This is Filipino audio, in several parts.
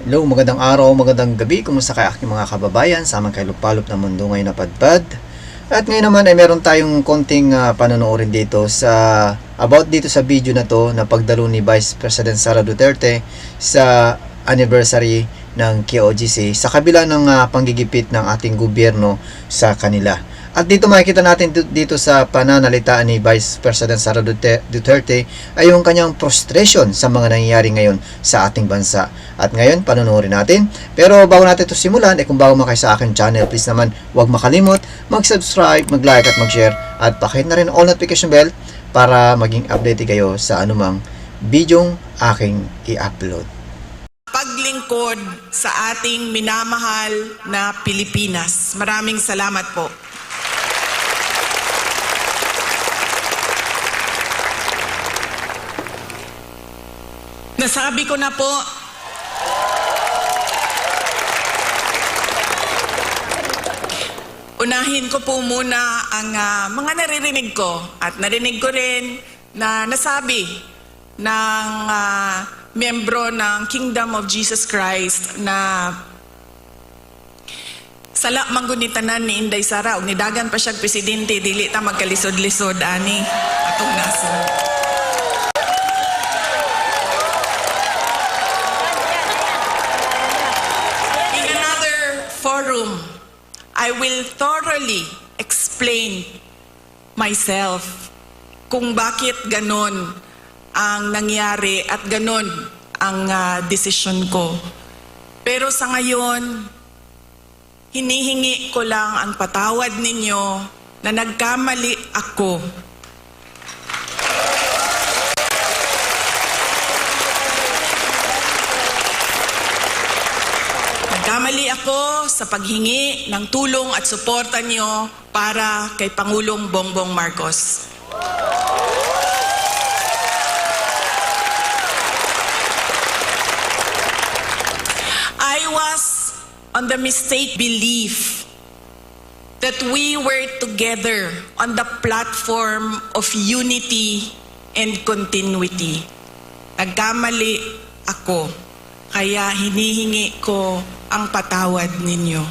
Hello, magandang araw, magandang gabi. Kumusta kayo aking mga kababayan sa amang kailupalop na mundo ngayon na padpad. At ngayon naman ay meron tayong konting uh, panonoodin dito sa about dito sa video na to na pagdalo ni Vice President Sara Duterte sa anniversary ng KOGC sa kabila ng ah, panggigipit ng ating gobyerno sa kanila. At dito makikita natin dito sa pananalita ni Vice President Sara Dute- Duterte ay yung kanyang frustration sa mga nangyayari ngayon sa ating bansa. At ngayon, panonoorin natin. Pero bago natin ito simulan, eh kung bago mga kayo sa aking channel, please naman huwag makalimot, mag-subscribe, mag-like at mag-share at pakihit na rin all notification bell para maging update kayo sa anumang bidyong aking i-upload. paglingkod sa ating minamahal na Pilipinas. Maraming salamat po. Nasabi ko na po, unahin ko po muna ang ah, mga naririnig ko at narinig ko rin na nasabi ng ah, membro ng Kingdom of Jesus Christ na sala manggunitanan ni Inday Sara ug nidagan pa siya presidente dili ta magkalisod-lisod ani atong nasod. I will thoroughly explain myself kung bakit ganon ang nangyari at ganon ang ah, desisyon ko. Pero sa ngayon, hinihingi ko lang ang patawad ninyo na nagkamali ako. Nagkamali ako sa paghingi ng tulong at suporta niyo para kay Pangulong Bongbong Marcos. I was on the mistake belief that we were together on the platform of unity and continuity. Nagkamali ako, kaya hinihingi ko ang patawad ninyo.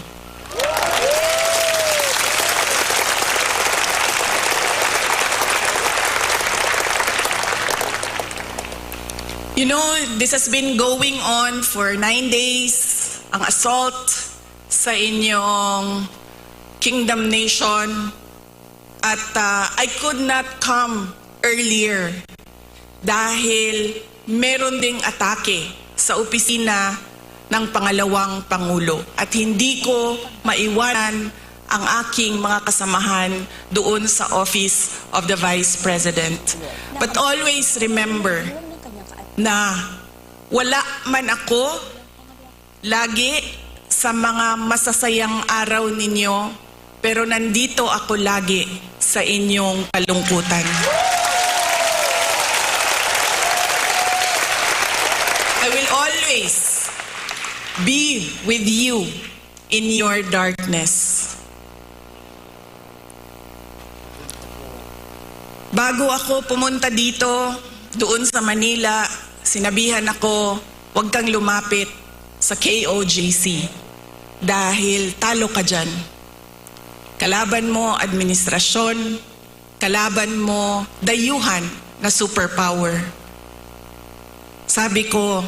You know, this has been going on for nine days. Ang assault sa inyong kingdom nation. At uh, I could not come earlier dahil meron ding atake sa opisina ng pangalawang pangulo. At hindi ko maiwanan ang aking mga kasamahan doon sa office of the vice president. But always remember, na wala man ako lagi sa mga masasayang araw ninyo, pero nandito ako lagi sa inyong kalungkutan. I will always be with you in your darkness. Bago ako pumunta dito, doon sa Manila, sinabihan ako, huwag kang lumapit sa KOJC dahil talo ka dyan. Kalaban mo administrasyon, kalaban mo dayuhan na superpower. Sabi ko,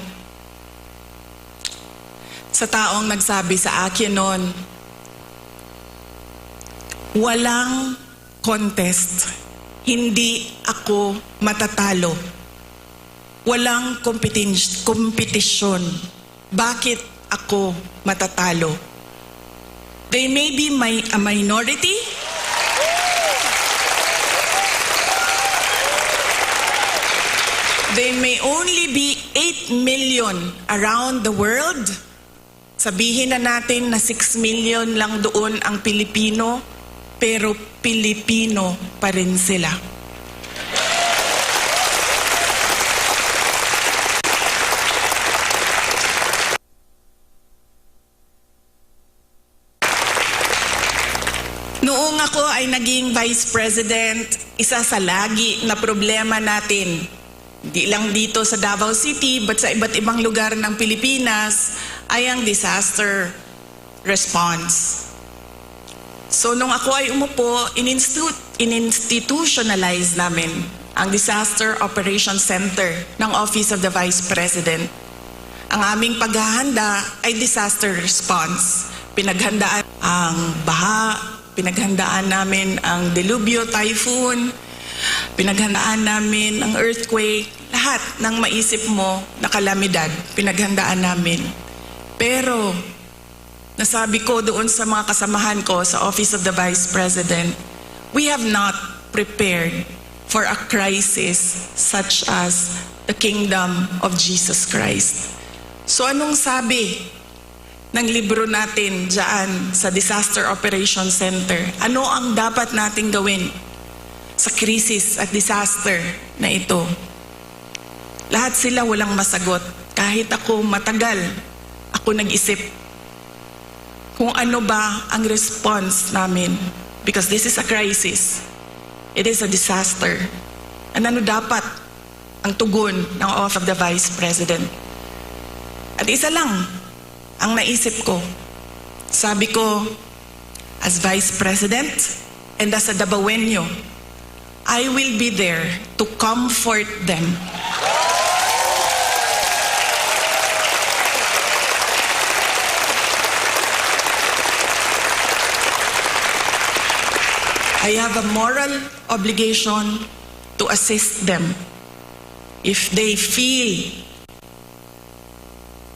sa taong nagsabi sa akin noon, walang contest. Hindi ako matatalo. Walang kompetisyon. Bakit ako matatalo? They may be my, a minority. They may only be 8 million around the world. Sabihin na natin na 6 million lang doon ang Pilipino, pero Pilipino pa rin sila. Noong ako ay naging vice president, isa sa lagi na problema natin, di lang dito sa Davao City, but sa iba't ibang lugar ng Pilipinas, ay ang disaster response. So nung ako ay umupo, ininstitu- ininstitutionalize namin ang Disaster Operations Center ng Office of the Vice President. Ang aming paghahanda ay disaster response. Pinaghandaan ang baha, pinaghandaan namin ang delubyo, typhoon, pinaghandaan namin ang earthquake, lahat ng maisip mo na kalamidad, pinaghandaan namin. Pero nasabi ko doon sa mga kasamahan ko sa Office of the Vice President, we have not prepared for a crisis such as the kingdom of Jesus Christ. So anong sabi ng libro natin dyan sa Disaster Operations Center? Ano ang dapat nating gawin sa krisis at disaster na ito? Lahat sila walang masagot. Kahit ako matagal, ako nag-isip kung ano ba ang response namin. Because this is a crisis. It is a disaster. And ano dapat ang tugon ng Office of the Vice President? At isa lang ang naisip ko. Sabi ko, as Vice President and as a Dabawenyo, I will be there to comfort them. I have a moral obligation to assist them if they feel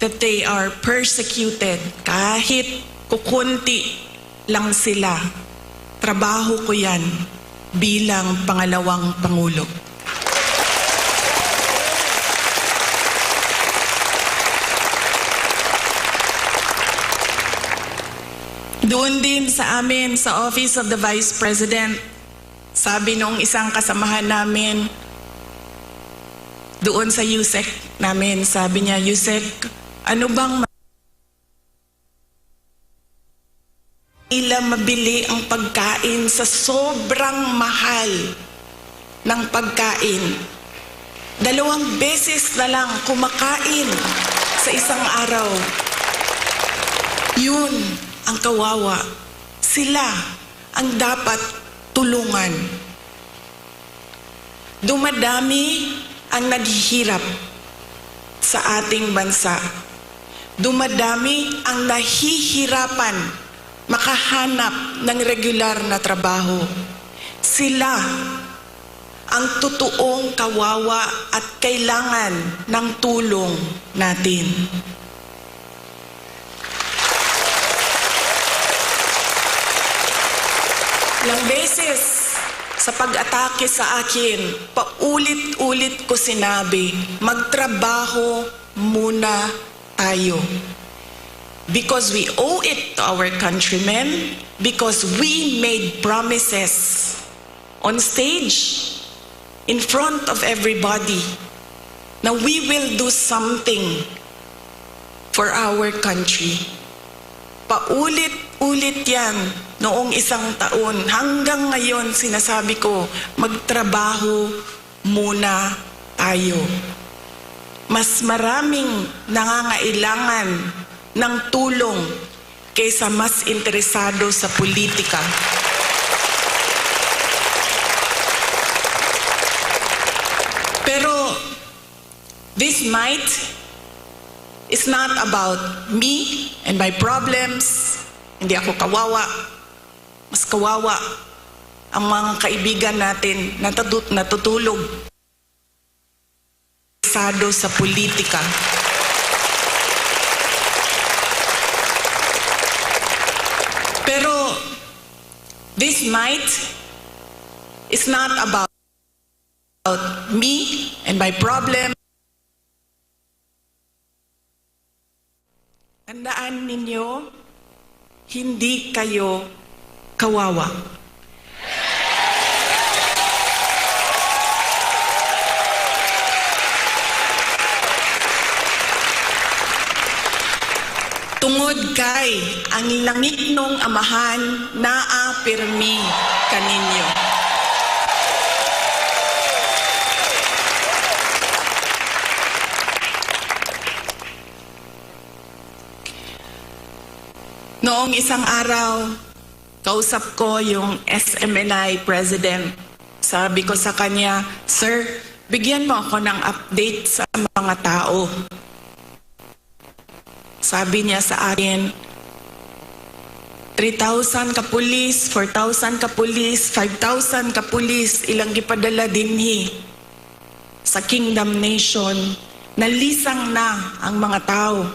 that they are persecuted kahit kukunti lang sila. Trabaho ko yan bilang pangalawang pangulo. Doon din sa amin sa Office of the Vice President, sabi nung isang kasamahan namin, doon sa USEC namin, sabi niya, USEC, ano bang nila mabili ang pagkain sa sobrang mahal ng pagkain. Dalawang beses na lang kumakain sa isang araw. Yun ang kawawa. Sila ang dapat tulungan. Dumadami ang naghihirap sa ating bansa. Dumadami ang nahihirapan makahanap ng regular na trabaho. Sila ang totoong kawawa at kailangan ng tulong natin. Ilang beses sa pag-atake sa akin, paulit-ulit ko sinabi, magtrabaho muna tayo. Because we owe it to our countrymen, because we made promises on stage, in front of everybody, na we will do something for our country. Paulit-ulit yan noong isang taon. Hanggang ngayon, sinasabi ko, magtrabaho muna tayo. Mas maraming nangangailangan ng tulong kaysa mas interesado sa politika. Pero this might is not about me and my problems. Hindi ako kawawa. Mas kawawa ang mga kaibigan natin na natut- natutulog sado sa politika. Pero this might is not about me and my problem. Tandaan ninyo, hindi kayo kawawa. Tungod kay ang langit nung amahan naa pirmi kaninyo. Noong isang araw, kausap ko yung SMNI president. Sabi ko sa kanya, Sir, bigyan mo ako ng update sa mga tao. Sabi niya sa akin, 3,000 kapulis, 4,000 kapulis, 5,000 kapulis, ilang gipadala dinhi sa Kingdom Nation. Nalisang na ang mga tao.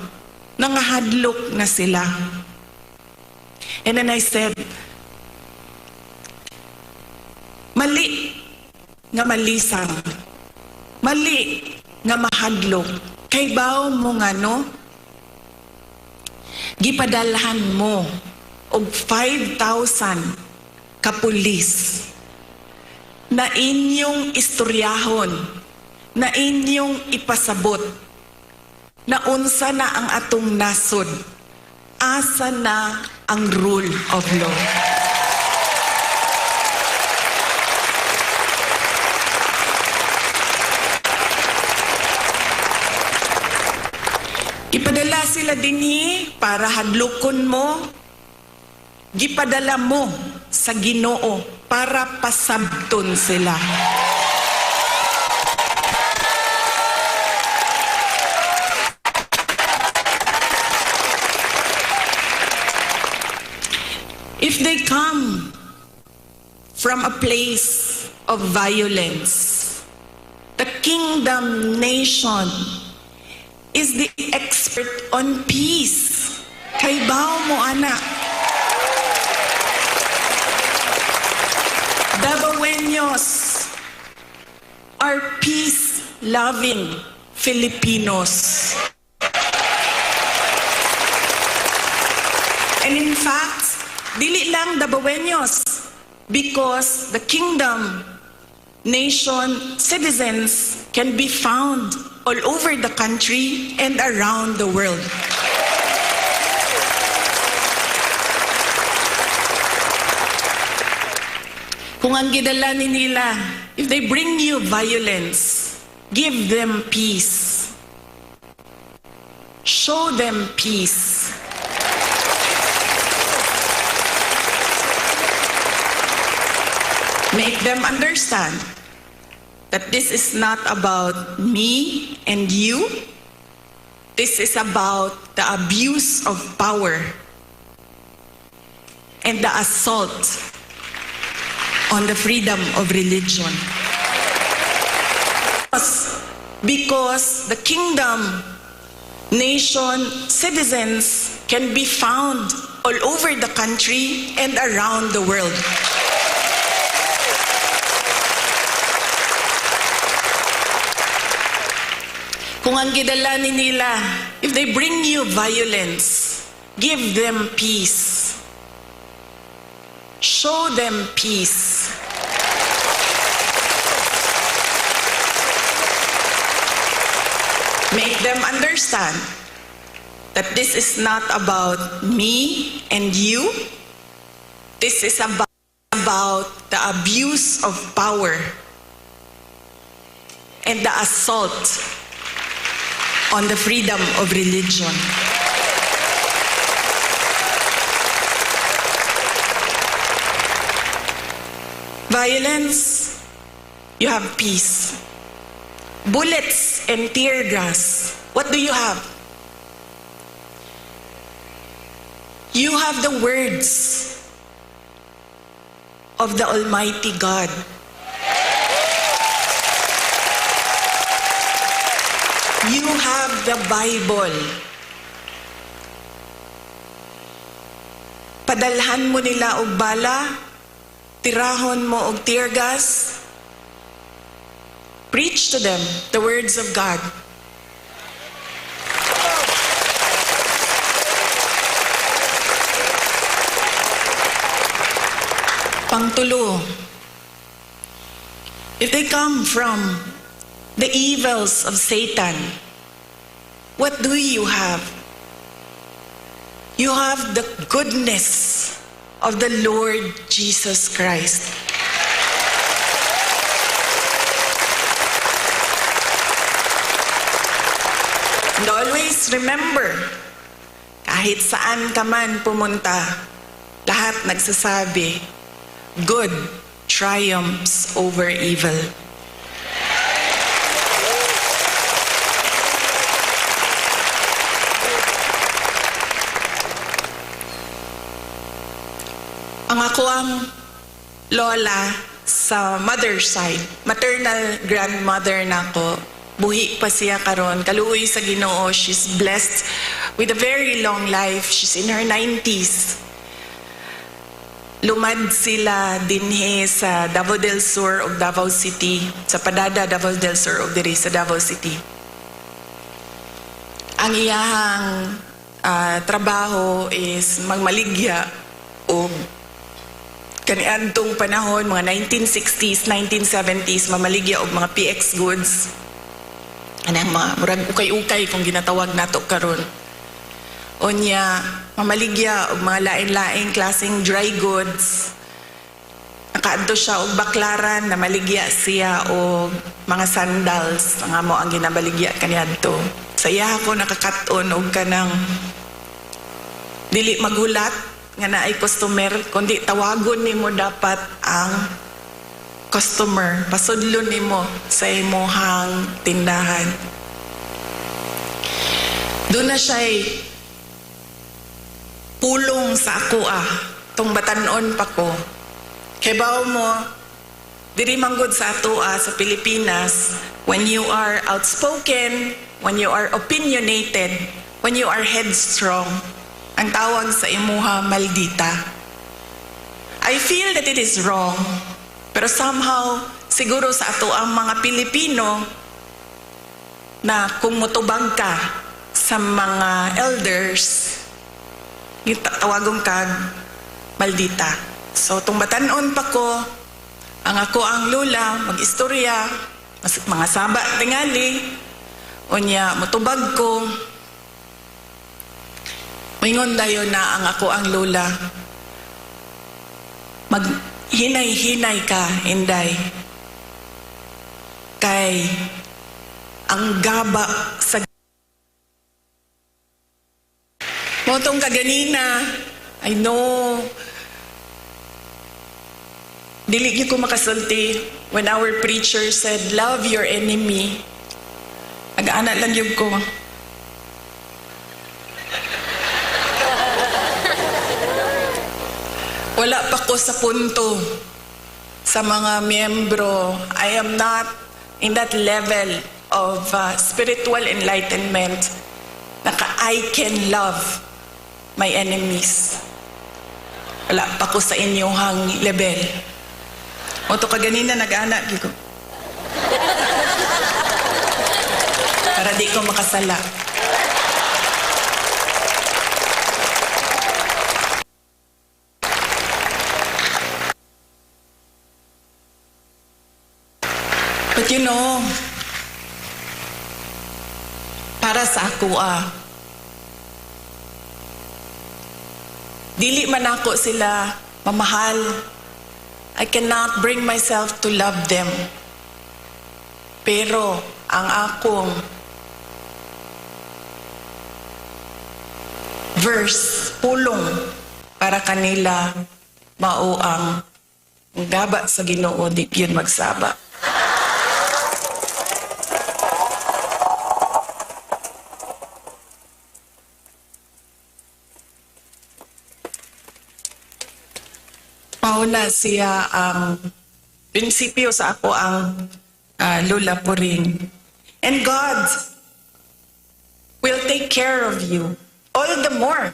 Nangahadlok na sila. And then I said, mali nga malisang. Mali nga mahadlok. Kay bao mo nga no? Gipadalhan mo og 5,000 kapulis na inyong istoryahon, na inyong ipasabot, na unsa na ang atong nasod, asa na ang rule of law. Ipadala sila dinhi para hadlokon mo. Gipadala mo sa Ginoo para pasabton sila. If they come from a place of violence, the kingdom nation is the expert on peace. Kay bao mo anak. Dabaweños are peace-loving Filipinos. And in fact, dili lang Dabaweños because the kingdom nation citizens can be found all over the country and around the world. Kung ang gidala ni nila, if they bring you violence, give them peace. Show them peace. Make them understand that this is not about me and you. This is about the abuse of power and the assault on the freedom of religion. Because the kingdom, nation, citizens can be found all over the country and around the world. Kung ang gidala ni nila, if they bring you violence, give them peace. Show them peace. Make them understand that this is not about me and you. This is about the abuse of power and the assault on the freedom of religion. Violence, you have peace. Bullets and tear gas, what do you have? You have the words of the Almighty God. You have the Bible. Padalhan mo nila og bala, tirahon mo og tear gas. Preach to them the words of God. Pangtulo. If they come from the evils of Satan, what do you have? You have the goodness of the Lord Jesus Christ. And always remember, kahit saan ka man pumunta, lahat nagsasabi, good triumphs over evil. Ang lola sa mother side, maternal grandmother nako. Buhi pa siya karon, kaluoy sa Ginoo. She's blessed with a very long life. She's in her 90s. Lumad sila dinhi sa Davao del Sur ug Davao City, sa Padada Davao del Sur ug diri sa Davao City. Ang iyahang ah, trabaho is magmaligya og kaniadtong panahon, mga 1960s, 1970s, mamaligya og mga PX goods. Anang mga murag ukay-ukay kung ginatawag nato karon. Onya, mamaligya og mga lain-laing klaseng dry goods. Nakaadto siya og baklaran na maligya siya og mga sandals nga mo ang ginabaligya kaniadto. Sa iya ako nakakaton og kanang dili magulat nga naay customer kundi tawagon nimo dapat ang customer. Pasudlon nimo sa imuhang tindahan. Doon na siya'y pulong sa ako ah. Tong batanon pa ko. Kay bawo mo diri manggod sa ato ah, sa Pilipinas when you are outspoken when you are opinionated when you are headstrong ang tawag sa imuha maldita. I feel that it is wrong, pero somehow, siguro sa ato ang mga Pilipino, na kung mutubag ka sa mga elders, tawagong kag maldita. So, tung batanon pa ko, ang ako ang lula, mag-istorya, mga saba tingali, unya, mutubag ko, Mingon dayon na ang ako ang lola. Mag hinay-hinay ka, Inday. Kay ang gaba sa Motong kaganina, I know, dili gyud ko makasulti when our preacher said, love your enemy. Nag-aana lang yun ko. Wala pa ko sa punto sa mga miyembro. I am not in that level of uh, spiritual enlightenment na I can love my enemies. Wala pa ko sa inyong level. O to kaganina nag-anak ko. Para di ko makasala. You know, para sa ako ah, dili man ako sila mamahal. I cannot bring myself to love them. Pero ang akong verse, pulong para kanila mao ang gaba sa Ginoo di yun magsaba. Mauna siya ang prinsipyo sa ako ang ah, lula po rin. And God will take care of you all the more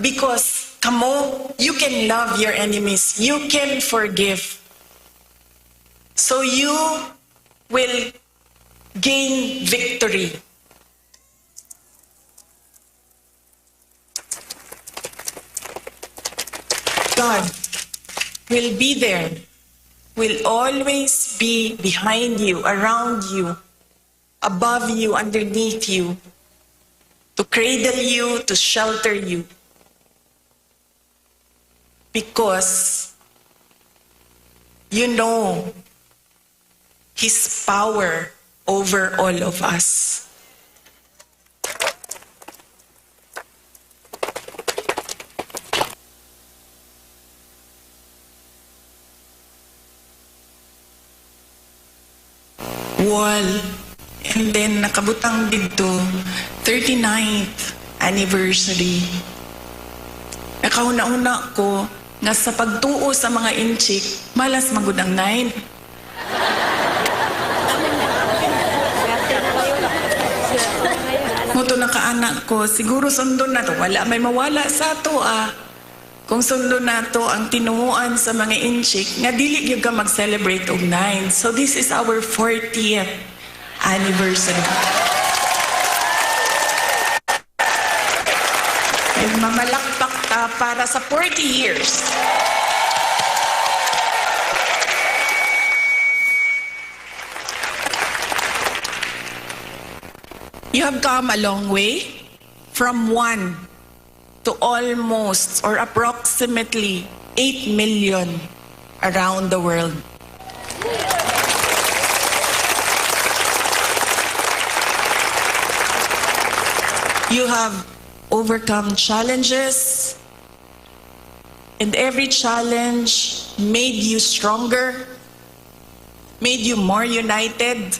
because kamo, you can love your enemies. You can forgive. So you will gain victory. God will be there, will always be behind you, around you, above you, underneath you, to cradle you, to shelter you. Because you know His power over all of us. Wall. And then nakabutang dito 39th anniversary. Nakauna-una ko nga sa pagtuo sa mga inchik, malas magud ang 9. Muto na kaanak ko, siguro sundo na to. Wala may mawala sa to ah. Kung sundo na to ang tinuuan sa mga inchik, nga dili gyud ka mag-celebrate og 9. So this is our 40th anniversary. And mamalakpak ta para sa 40 years. You have come a long way from one to almost or approximately 8 million around the world. You have overcome challenges, and every challenge made you stronger, made you more united.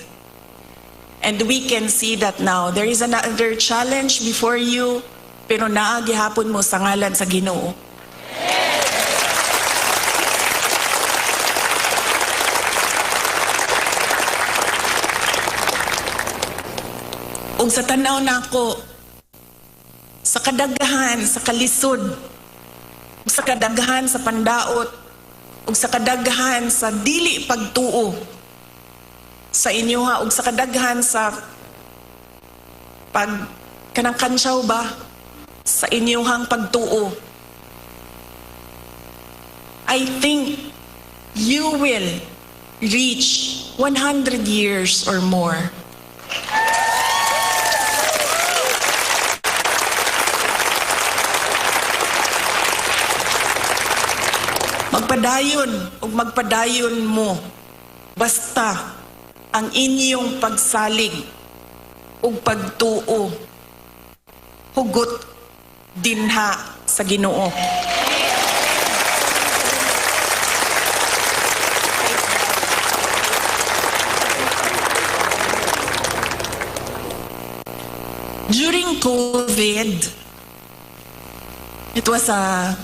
And we can see that now. There is another challenge before you, pero naagihapon mo sa ngalan sa Ginoo. Ug sa tanaw nako sa kadaghan, sa kalisod, ug sa kadaghan sa pandaot, ug sa kadaghan sa dili pagtuo sa inyo ha ug sa kadaghan sa pag kanang kansyaw ba sa inyong pagtuo. I think you will reach 100 years or more. Magpadayon ug magpadayon mo basta ang inyong pagsalig ug pagtuo hugot dinha sa Ginoo. During COVID, it was a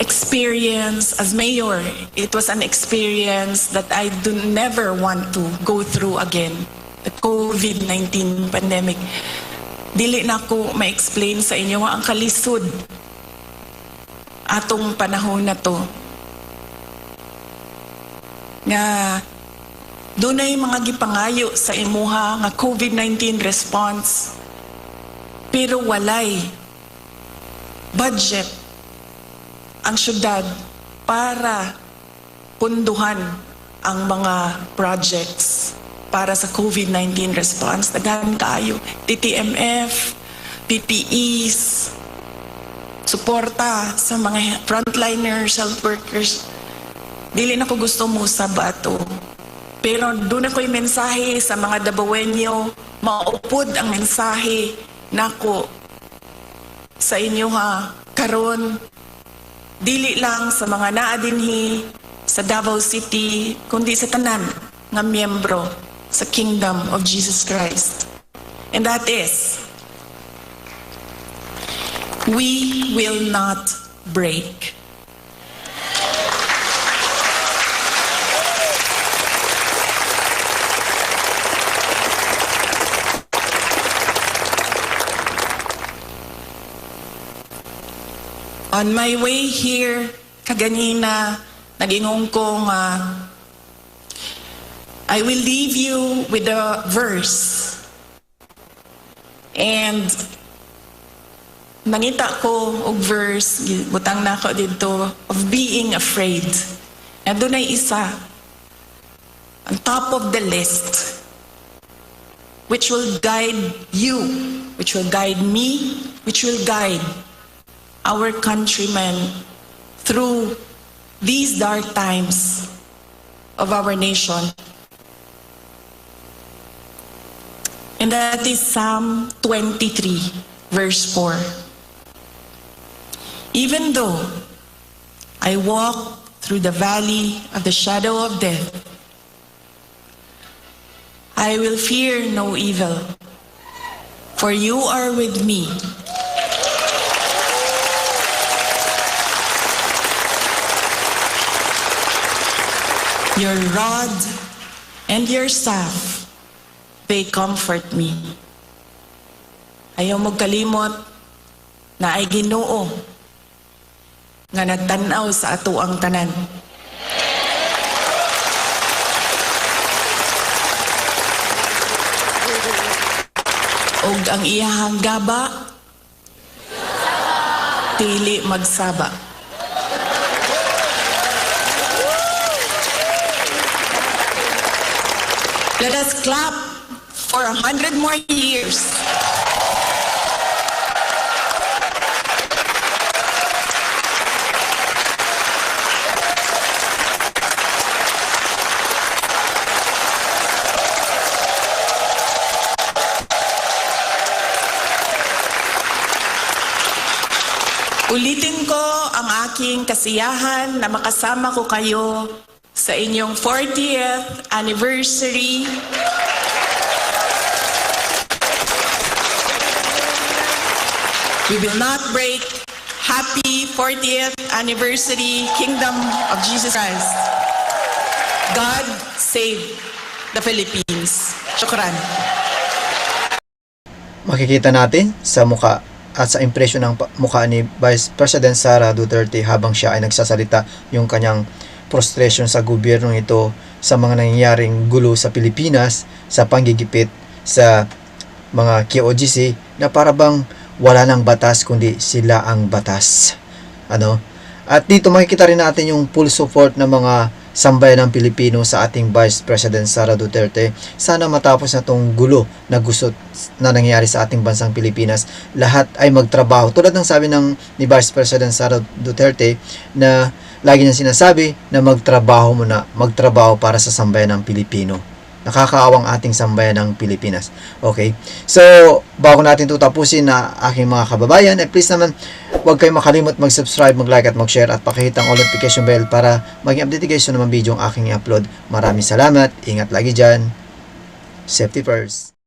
experience as mayor. It was an experience that I do never want to go through again. The COVID-19 pandemic. Dili na ko ma-explain sa inyo ang kalisod atong panahon na to. Nga dunay mga gipangayo sa imuha nga COVID-19 response pero walay budget ang syudad para punduhan ang mga projects para sa COVID-19 response. Daghan kaayo. TTMF, PPEs, suporta sa mga frontliners, health workers. Dili na ko gusto mo sa bato. Pero doon ako'y mensahe sa mga Dabawenyo, maupod ang mensahe nako sa inyo ha, karon dili lang sa mga naadinhi sa Davao City, kundi sa tanan nga miyembro sa Kingdom of Jesus Christ. And that is, we will not break. On my way here, kaganina, nagingong ko nga, I will leave you with a verse. And nangita ko og verse, butang na ako dito, of being afraid. And doon ay isa, on top of the list, which will guide you, which will guide me, which will guide our countrymen through these dark times of our nation. And that is Psalm 23, verse 4. Even though I walk through the valley of the shadow of death, I will fear no evil, for you are with me. Your rod and your staff, they comfort me. Ayaw mo kalimot na ay ginoo nga nagtanaw sa ato ang tanan. Og ang iyahang gaba, dili magsaba. Let us clap for a hundred more years. Ulitin ko ang aking kasiyahan na makasama ko kayo sa inyong 40th anniversary We will not break. Happy 40th anniversary, Kingdom of Jesus Christ. God save the Philippines. Shukran. Makikita natin sa muka at sa impresyon ng mukha ni Vice President Sara Duterte habang siya ay nagsasalita yung kanyang frustration sa gobyernong ito sa mga nangyayaring gulo sa Pilipinas, sa panggigipit sa mga KOGC na para bang wala ng batas kundi sila ang batas. Ano? At dito makikita rin natin yung full support ng mga sambayan ng Pilipino sa ating Vice President Sara Duterte. Sana matapos na tong gulo na gusto na nangyayari sa ating bansang Pilipinas, lahat ay magtrabaho. Tulad ng sabi ng ni Vice President Sara Duterte na lagi niya sinasabi na magtrabaho muna, magtrabaho para sa sambayan ng Pilipino nakakaawang ating sambayan ng Pilipinas. Okay? So, bago natin ito tapusin na aking mga kababayan, eh, please naman, huwag kayong makalimot mag-subscribe, mag-like at mag-share at pakihit ang all notification bell para maging updated kayo sa naman video ang aking i-upload. Maraming salamat. Ingat lagi dyan. Safety first.